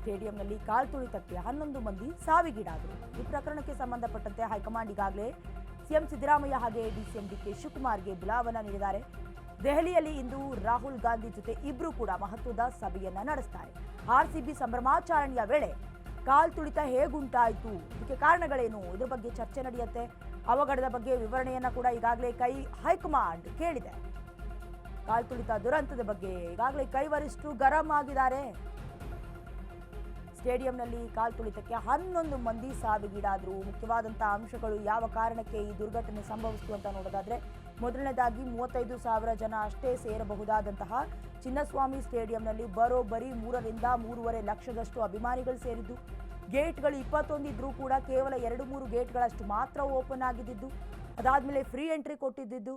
ಸ್ಟೇಡಿಯಂನಲ್ಲಿ ಕಾಲ್ತುಳಿತಕ್ಕೆ ಹನ್ನೊಂದು ಮಂದಿ ಸಾವಿಗೀಡಾದರು. ಈ ಪ್ರಕರಣಕ್ಕೆ ಸಂಬಂಧಪಟ್ಟಂತೆ ಹೈಕಮಾಂಡ್ ಈಗಾಗಲೇ ಸಿಎಂ ಸಿದ್ದರಾಮಯ್ಯ ಹಾಗೆ ಡಿಸಿಎಂ ಡಿಕೆ ಶಿವಕುಮಾರ್ಗೆ ಬುಲಾವನ ನೀಡಿದ್ದಾರೆ. ದೆಹಲಿಯಲ್ಲಿ ಇಂದು ರಾಹುಲ್ ಗಾಂಧಿ ಜೊತೆ ಇಬ್ರು ಕೂಡ ಮಹತ್ವದ ಸಭೆಯನ್ನ ನಡೆಸ್ತಾರೆ. ಆರ್ಸಿಬಿ ಸಂಭ್ರಮಾಚರಣೆಯ ವೇಳೆ ಕಾಲ್ತುಳಿತ ಹೇಗುಂಟಾಯಿತು? ಇದಕ್ಕೆ ಕಾರಣಗಳೇನು? ಇದ್ರ ಬಗ್ಗೆ ಚರ್ಚೆ ನಡೆಯುತ್ತೆ. ಅವಘಡದ ಬಗ್ಗೆ ವಿವರಣೆಯನ್ನ ಕೂಡ ಈಗಾಗಲೇ ಕೈ ಹೈಕಮಾಂಡ್ ಕೇಳಿದೆ. ಕಾಲ್ತುಳಿತ ದುರಂತದ ಬಗ್ಗೆ ಈಗಾಗಲೇ ಕೈ ವರಿಷ್ಠರು ಗರಂ ಆಗಿದ್ದಾರೆ. ಸ್ಟೇಡಿಯಂನಲ್ಲಿ ಕಾಲ್ತುಳಿತಕ್ಕೆ ಹನ್ನೊಂದು ಮಂದಿ ಸಾವಿಗೀಡಾದರು ಮುಖ್ಯವಾದಂಥ ಅಂಶಗಳು ಯಾವ ಕಾರಣಕ್ಕೆ ಈ ದುರ್ಘಟನೆ ಸಂಭವಿಸಿತು ಅಂತ ನೋಡೋದಾದರೆ ಮೊದಲನೇದಾಗಿ ಮೂವತ್ತೈದು ಸಾವಿರ ಜನ ಅಷ್ಟೇ ಸೇರಬಹುದಾದಂತಹ ಚಿನ್ನಸ್ವಾಮಿ ಸ್ಟೇಡಿಯಂನಲ್ಲಿ ಬರೋಬ್ಬರಿ ಮೂರರಿಂದ ಮೂರುವರೆ ಲಕ್ಷದಷ್ಟು ಅಭಿಮಾನಿಗಳು ಸೇರಿದ್ದು, ಗೇಟ್ಗಳು ಇಪ್ಪತ್ತೊಂದು ಇದ್ರೂ ಕೂಡ ಕೇವಲ ಎರಡು ಮೂರು ಗೇಟ್ಗಳಷ್ಟು ಮಾತ್ರ ಓಪನ್ ಆಗಿದ್ದು ಅದಾದಮೇಲೆ ಫ್ರೀ ಎಂಟ್ರಿ ಕೊಟ್ಟಿದ್ದಿದ್ದು,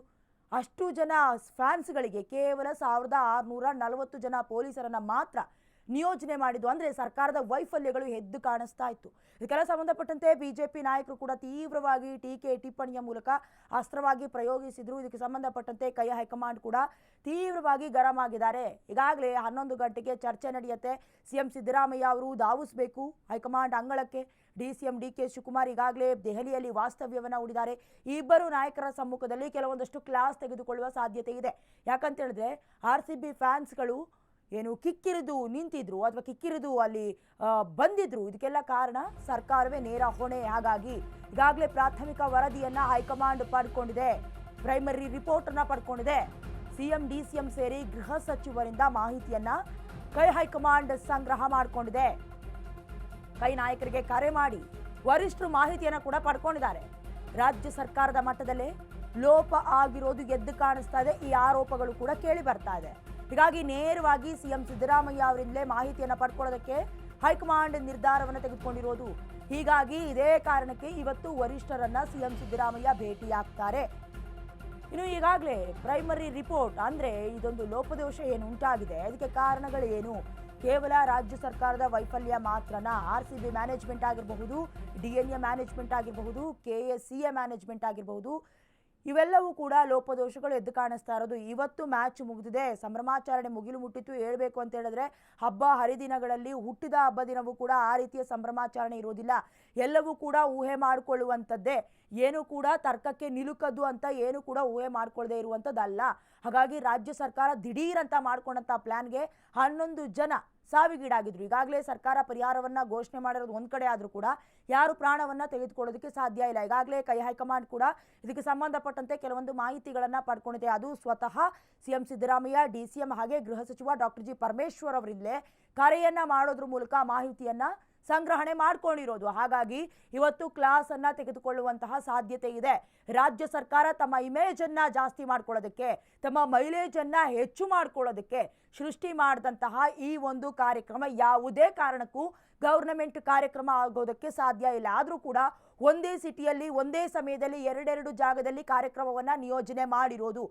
ಅಷ್ಟು ಜನ ಫ್ಯಾನ್ಸ್ಗಳಿಗೆ ಕೇವಲ ಸಾವಿರದ ಆರುನೂರ ನಲವತ್ತು ಜನ ಪೊಲೀಸರನ್ನು ಮಾತ್ರ ನಿಯೋಜನೆ ಮಾಡಿದ್ದು. ಅಂದ್ರೆ ಸರ್ಕಾರದ ವೈಫಲ್ಯಗಳು ಎದ್ದು ಕಾಣಿಸ್ತಾ ಇತ್ತು. ಇದಕ್ಕೆಲ್ಲ ಸಂಬಂಧಪಟ್ಟಂತೆ ಬಿಜೆಪಿ ನಾಯಕರು ಕೂಡ ತೀವ್ರವಾಗಿ ಟೀಕೆ, ಟಿಪ್ಪಣಿಯ ಮೂಲಕ ಅಸ್ತ್ರವಾಗಿ ಪ್ರಯೋಗಿಸಿದ್ರು. ಇದಕ್ಕೆ ಸಂಬಂಧಪಟ್ಟಂತೆ ಕೈ ಹೈಕಮಾಂಡ್ ಕೂಡ ತೀವ್ರವಾಗಿ ಗರಂ ಆಗಿದ್ದಾರೆ. ಈಗಾಗಲೇ ಹನ್ನೊಂದು ಗಂಟೆಗೆ ಚರ್ಚೆ ನಡೆಯುತ್ತೆ. ಸಿಎಂ ಸಿದ್ದರಾಮಯ್ಯ ಅವರು ಧಾವಿಸಬೇಕು. ಹೈಕಮಾಂಡ್ ಅಂಗಳಕ್ಕೆ D C M D K Shivakumar ಈಗಾಗಲೇ ದೆಹಲಿಯಲ್ಲಿ ವಾಸ್ತವ್ಯವನ್ನು ಹೂಡಿದ್ದಾರೆ. ಇಬ್ಬರು ನಾಯಕರ ಸಮ್ಮುಖದಲ್ಲಿ ಕೆಲವೊಂದಷ್ಟು ಕ್ಲಾಸ್ ತೆಗೆದುಕೊಳ್ಳುವ ಸಾಧ್ಯತೆ ಇದೆ. ಯಾಕಂತ ಹೇಳಿದ್ರೆ ಆರ್ ಸಿ ಬಿ ಫ್ಯಾನ್ಸ್ಗಳು ಏನು ಕಿಕ್ಕಿರಿದು ನಿಂತಿದ್ರು ಅಥವಾ ಕಿಕ್ಕಿರಿದು ಅಲ್ಲಿ ಬಂದಿದ್ರು. ಇದಕ್ಕೆಲ್ಲ ಕಾರಣ ಸರ್ಕಾರವೇ ನೇರ ಹೊಣೆ. ಹಾಗಾಗಿ ಈಗಾಗಲೇ ಪ್ರಾಥಮಿಕ ವರದಿಯನ್ನ ಹೈಕಮಾಂಡ್ ಪಡ್ಕೊಂಡಿದೆ. ಪ್ರೈಮರಿ ರಿಪೋರ್ಟ್ ಅನ್ನ ಪಡ್ಕೊಂಡಿದೆ. ಸಿಎಂ ಡಿ ಸಿ ಎಂ ಸೇರಿ ಗೃಹ ಸಚಿವರಿಂದ ಮಾಹಿತಿಯನ್ನ ಕೈ ಹೈಕಮಾಂಡ್ ಸಂಗ್ರಹ ಮಾಡಿಕೊಂಡಿದೆ. ಕೈ ನಾಯಕರಿಗೆ ಕರೆ ಮಾಡಿ ವರಿಷ್ಠರು ಮಾಹಿತಿಯನ್ನು ಕೂಡ ಪಡ್ಕೊಂಡಿದ್ದಾರೆ. ರಾಜ್ಯ ಸರ್ಕಾರದ ಮಟ್ಟದಲ್ಲಿ ಲೋಪ ಆಗಿರೋದು ಎದ್ದು ಕಾಣಿಸ್ತಾ ಇದೆ. ಈ ಆರೋಪಗಳು ಕೂಡ ಕೇಳಿ ಬರ್ತಾ ಇದೆ. ಹೀಗಾಗಿ ನೇರವಾಗಿ ಸಿಎಂ ಸಿದ್ದರಾಮಯ್ಯ ಅವರಿಂದಲೇ ಮಾಹಿತಿಯನ್ನು ಪಡ್ಕೊಳ್ಳೋದಕ್ಕೆ ಹೈಕಮಾಂಡ್ ನಿರ್ಧಾರವನ್ನು ತೆಗೆದುಕೊಂಡಿರೋದು. ಹೀಗಾಗಿ ಇದೇ ಕಾರಣಕ್ಕೆ ಇವತ್ತು ವರಿಷ್ಠರನ್ನ ಸಿಎಂ ಸಿದ್ದರಾಮಯ್ಯ ಭೇಟಿಯಾಗ್ತಾರೆ. ಇನ್ನು ಈಗಾಗಲೇ ಪ್ರೈಮರಿ ರಿಪೋರ್ಟ್ ಅಂದ್ರೆ ಇದೊಂದು ಲೋಪದೋಷ ಏನು ಉಂಟಾಗಿದೆ? ಅದಕ್ಕೆ ಕಾರಣಗಳೇನು? ಕೇವಲ ರಾಜ್ಯ ಸರ್ಕಾರದ ವೈಫಲ್ಯ ಮಾತ್ರನ? ಆರ್ ಸಿ ಬಿ ಮ್ಯಾನೇಜ್ಮೆಂಟ್ ಆಗಿರಬಹುದು, ಡಿ ಎನ್ ಎ ಮ್ಯಾನೇಜ್ಮೆಂಟ್ ಆಗಿರಬಹುದು, K S C A management ಆಗಿರಬಹುದು ಇವೆಲ್ಲವೂ ಕೂಡ ಲೋಪದೋಷಗಳು ಎದ್ದು ಕಾಣಿಸ್ತಾ ಇರೋದು. ಇವತ್ತು ಮ್ಯಾಚ್ ಮುಗಿದಿದೆ. ಸಂಭ್ರಮಾಚರಣೆ ಮುಗಿಲು ಮುಟ್ಟಿತು ಹೇಳಬೇಕು ಅಂತ ಹೇಳಿದ್ರೆ ಹಬ್ಬ ಹರಿದಿನಗಳಲ್ಲಿ ಹುಟ್ಟಿದ ಹಬ್ಬ ದಿನವೂ ಕೂಡ ಆ ರೀತಿಯ ಸಂಭ್ರಮಾಚರಣೆ ಇರೋದಿಲ್ಲ. ಎಲ್ಲವೂ ಕೂಡ ಊಹೆ ಮಾಡಿಕೊಳ್ಳುವಂಥದ್ದೇ. ಏನು ಕೂಡ ತರ್ಕಕ್ಕೆ ನಿಲುಕದ್ದು ಅಂತ ಏನು ಕೂಡ ಊಹೆ ಮಾಡ್ಕೊಳ್ಳದೆ ಇರುವಂಥದ್ದಲ್ಲ. ಹಾಗಾಗಿ ರಾಜ್ಯ ಸರ್ಕಾರ ದಿಢೀರ್ ಅಂತ ಮಾಡ್ಕೊಂಡಂಥ ಪ್ಲಾನ್ಗೆ ಹನ್ನೊಂದು ಜನ ಸಾವಿಗೀಡಾಗಿದ್ರು. ಈಗಾಗಲೇ ಸರ್ಕಾರ ಪರಿಹಾರವನ್ನ ಘೋಷಣೆ ಮಾಡಿರೋದು ಒಂದ್ ಕಡೆ ಆದ್ರೂ ಕೂಡ ಯಾರು ಪ್ರಾಣವನ್ನ ತೆಗೆದುಕೊಳ್ಳೋದಕ್ಕೆ ಸಾಧ್ಯ ಇಲ್ಲ. ಈಗಾಗಲೇ ಕೈ ಹೈಕಮಾಂಡ್ ಕೂಡ ಇದಕ್ಕೆ ಸಂಬಂಧಪಟ್ಟಂತೆ ಕೆಲವೊಂದು ಮಾಹಿತಿಗಳನ್ನು ಪಡ್ಕೊಂಡಿದೆ. ಅದು ಸ್ವತಃ ಸಿಎಂ ಸಿದ್ದರಾಮಯ್ಯ, ಡಿ ಹಾಗೆ ಗೃಹ ಸಚಿವ ಡಾಕ್ಟರ್ ಜಿ ಪರಮೇಶ್ವರ್ ಅವರಿಂದಲೇ ಕರೆಯನ್ನ ಮಾಡೋದ್ರ ಮೂಲಕ ಮಾಹಿತಿಯನ್ನ ಸಂಗ್ರಹಣೆ ಮಾಡ್ಕೊಂಡಿರೋದು. ಹಾಗಾಗಿ ಇವತ್ತು ಕ್ಲಾಸ್ ಅನ್ನ ತೆಗೆದುಕೊಳ್ಳುವಂತಹ ಸಾಧ್ಯತೆ ಇದೆ. ರಾಜ್ಯ ಸರ್ಕಾರ ತಮ್ಮ ಇಮೇಜ್ ಅನ್ನ ಜಾಸ್ತಿ ಮಾಡ್ಕೊಳ್ಳೋದಕ್ಕೆ, ತಮ್ಮ ಮೈಲೇಜ್ ಅನ್ನ ಹೆಚ್ಚು ಮಾಡ್ಕೊಳ್ಳೋದಕ್ಕೆ ಸೃಷ್ಟಿ ಮಾಡಿದಂತಹ ಈ ಒಂದು ಕಾರ್ಯಕ್ರಮ ಯಾವುದೇ ಕಾರಣಕ್ಕೂ ಗವರ್ನಮೆಂಟ್ ಕಾರ್ಯಕ್ರಮ ಆಗೋದಕ್ಕೆ ಸಾಧ್ಯ ಇಲ್ಲ. ಆದರೂ ಕೂಡ ಒಂದೇ ಸಿಟಿಯಲ್ಲಿ ಒಂದೇ ಸಮಯದಲ್ಲಿ, ಎರಡೆರಡು ಜಾಗದಲ್ಲಿ ಕಾರ್ಯಕ್ರಮವನ್ನು ನಿಯೋಜನೆ ಮಾಡಿರೋದು.